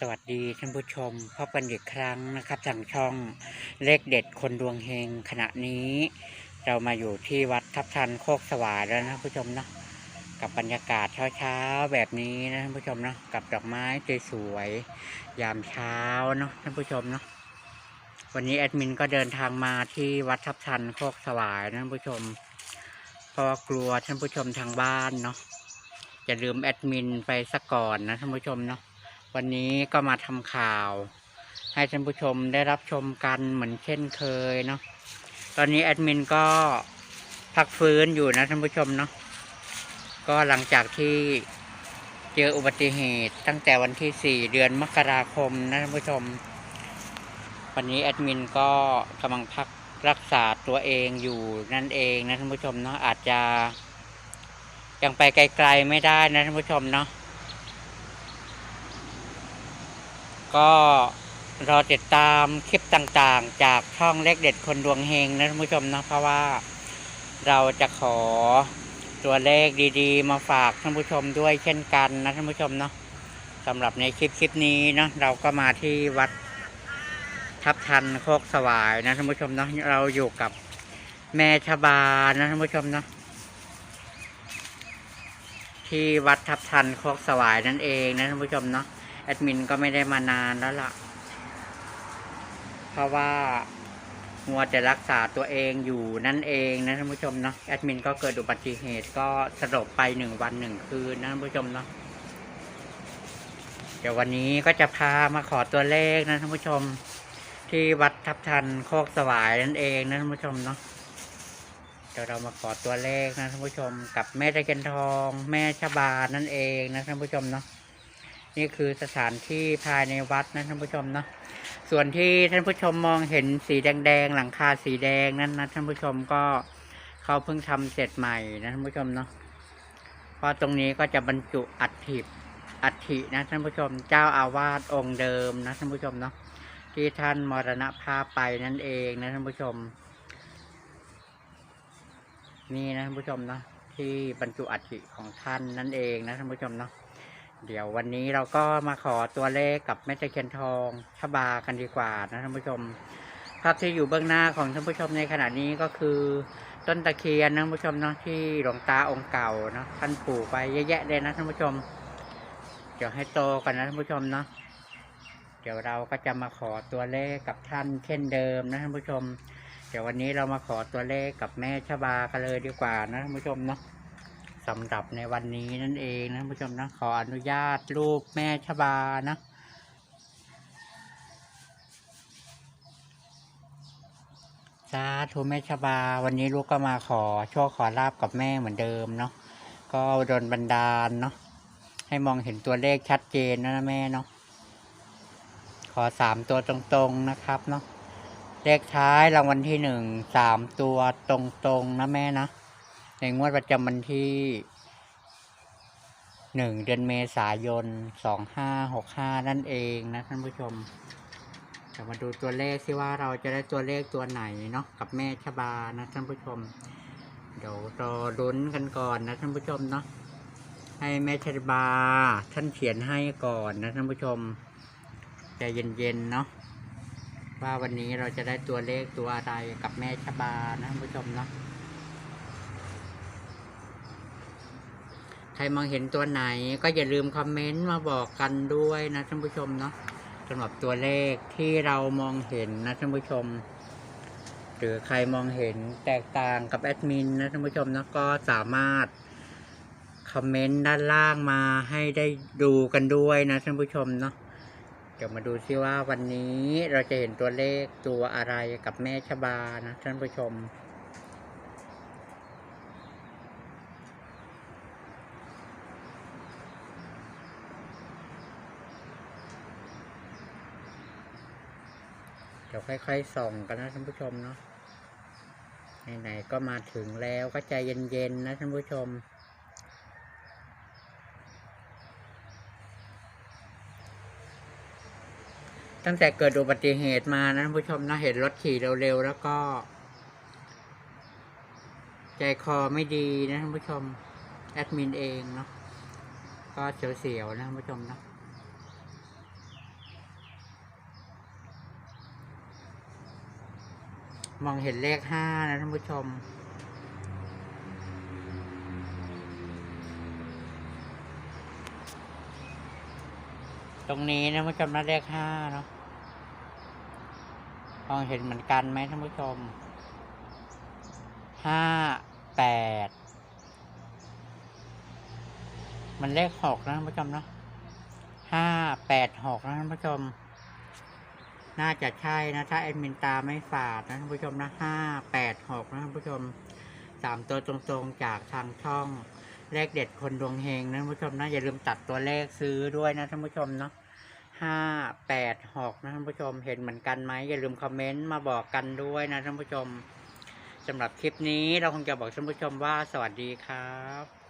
สวัสดีท่านผู้ชมพบกันอีกครั้งนะครับทางช่องเลขเด็ดคนดวงเฮงขณะนี้ เรามาอยู่ที่วัดทับทันโคกสวายแล้วนะท่านผู้ชมเนาะกับบรรยากาศเช้าๆแบบนี้นะท่านผู้ชมเนาะกับดอกไม้สวยๆยามเช้าเนาะท่านผู้ชมเนาะวันนี้แอดมินก็เดินทางมาที่วัดทับทันโคกสวายนะท่านผู้ชมเพราะกลัวท่านผู้ชมทางบ้านเนาะจะลืมแอดมินไปซะก่อนนะท่านผู้ชมเนาะ วันนี้ก็มาทำข่าว ให้ท่านผู้ชมได้รับชมกันเหมือนเช่นเคยเนาะตอนนี้แอดมินก็พักฟื้นอยู่นะท่านผู้ชมเนาะก็หลังจากที่เจออุบัติเหตุตั้งแต่วันที่ 4 เดือนมกราคมนะท่านผู้ชม วันนี้แอดมินก็กำลังพักรักษาตัวเองอยู่นั่นเองนะท่านผู้ชมเนาะอาจจะยังไปไกลๆไม่ได้นะท่านผู้ชมเนาะ ก็รอติดตามคลิปต่างๆ จากช่องเล็กเด็ดคนดวงเฮงนะท่านผู้ชมนะเพราะว่าเราจะขอตัวเลขดีๆ มาฝากท่านผู้ชมด้วยเช่นกันนะท่านผู้ชมเนาะสำหรับในคลิปคลิปนี้เนาะเราก็มาที่วัดทับทันโคกสวายนะท่านผู้ชมเนาะเราอยู่กับแม่ชบานะท่านผู้ชมเนาะที่วัดทับทันโคกสวายนั่นเองนะท่านผู้ชมเนาะ แอดมินก็ไม่ได้มานานแล้วล่ะ เพราะว่ามัวจะรักษาตัวเองอยู่นั่นเองนะท่านผู้ชมเนาะแอดมินก็เกิดอุบัติเหตุก็สลบไปหนึ่งวันหนึ่งคืนนะท่านผู้ชมเนาะเดี๋ยววันนี้ก็จะพามาขอตัวเลขนะท่านผู้ชม ที่วัดทับทันโคกสวายนั่นเองนะท่านผู้ชมเนาะเดี๋ยวเรามาขอตัวเลขนะท่านผู้ชม กับแม่ตะเคียนทอง แม่ชบานั่นเองนะท่านผู้ชมเนาะ นี่คือสถานที่ภายในวัดนะท่านผู้ชมเนาะส่วนที่ท่านผู้ชมมองเห็นสีแดงๆหลังคาสีแดงนั้นนะท่านผู้ชมก็เขาเพิ่งทำเสร็จใหม่นะท่านผู้ชมเนาะเพราะตรงนี้ก็จะบรรจุอัฐิอัฐินะท่านผู้ชมเจ้าอาวาสองค์เดิมนะท่านผู้ชมเนาะที่ท่านมรณภาพไปนั่นเองนะท่านผู้ชม นี่นะท่านผู้ชมเนาะที่บรรจุอัฐิของท่านนั่นเองนะท่านผู้ชมเนาะ เดี๋ยววันนี้เราก็มาขอตัวเลขกับแม่ตะเคียนทองชบากันดีกว่านะท่านผู้ชม ภาพที่อยู่เบื้องหน้าของท่านผู้ชมในขณะนี้ก็คือต้นตะเคียนนะท่านผู้ชมเนาะที่หลวงตาองค์เก่าเนาะท่านปลูกไปเยอะแยะเลยนะท่านผู้ชม เดี๋ยวให้โตกันนะท่านผู้ชมเนาะเดี๋ยวเราก็จะมาขอตัวเลขกับท่านเช่นเดิมนะท่านผู้ชม เดี๋ยววันนี้เรามาขอตัวเลขกับแม่ชบากันเลยดีกว่านะท่านผู้ชมเนาะ สำหรับในวันนี้นั่นเองนะผู้ชมนะขออนุญาตรูปแม่ชบานะสาธุแม่ชบา วันนี้ลูกก็มาขอโชคขอลาบกับแม่เหมือนเดิมเนาะก็โดนบันดาลเนาะให้มองเห็นตัวเลขชัดเจนนะนะแม่เนาะขอสามตัวตรงๆนะครับเนาะเลขท้ายรางวัลที่หนึ่งสามตัวตรงๆนะแม่นะ ในงวดประจำวันที่หนึ่งเดือนเมษายนสองห้าหกห้านั่นเองนะท่านผู้ชมจะมาดูตัวเลขสิว่าเราจะได้ตัวเลขตัวไหนเนาะกับแม่ชบานะท่านผู้ชม เดี๋ยวรอลุ้นกันก่อนนะท่านผู้ชมเนาะให้แม่ชบาท่านเขียนให้ก่อนนะท่านผู้ชมใจเย็นๆเนาะว่าวันนี้เราจะได้ตัวเลขตัวอะไรกับแม่ชบานะท่านผู้ชมเนาะ ใครมองเห็นตัวไหนก็อย่าลืมคอมเมนต์มาบอกกันด้วยนะท่านผู้ชมเนาะสำหรับตัวเลขที่เรามองเห็นนะท่านผู้ชม หรือใครมองเห็นแตกต่างกับแอดมินนะท่านผู้ชมนะก็สามารถคอมเมนต์ด้านล่างมาให้ได้ดูกันด้วยนะท่านผู้ชมเนาะเดี๋ยวมาดูซิว่าวันนี้เราจะเห็นตัวเลขตัวอะไรกับแม่ชบานะท่านผู้ชม ดี๋ยวค่อยๆส่องกันนะท่านผู้ชมเนาะไหนๆก็มาถึงแล้วก็ใจเย็นๆนะท่านผู้ชม ตั้งแต่เกิดอุบัติเหตุมานะท่านผู้ชมนะเห็นรถขี่เร็วๆแล้วก็ ใจคอไม่ดีนะท่านผู้ชม แอดมินเองเนาะก็เสียวๆนะท่านผู้ชมเนาะ มองเห็นเลขห้านะท่านผู้ชม ตรงนี้นะท่านผู้ชมนะเลขห้าเนาะมองเห็นเหมือนกันไหมท่านผู้ชมห้าแปดมันเลขหกนะท่านผู้ชมเนาะห้าแปดหกนะท่านผู้ชม น่าจะใช่นะ ถ้าแอดมินตาไม่ฝาดนะท่านผู้ชมนะห้าแปดหกนะท่านผู้ชมสามตัวตรงๆจากทางช่องเลขเด็ดคนดวงเฮงนะท่านผู้ชมนะอย่าลืมตัดตัวเลขซื้อด้วยนะท่านผู้ชมเนาะห้าแปดหกนะท่านผู้ชมเห็นเหมือนกันไหมอย่าลืมคอมเมนต์มาบอกกันด้วยนะท่านผู้ชมสำหรับคลิปนี้เราคงจะบอกท่านผู้ชมว่าสวัสดีครับ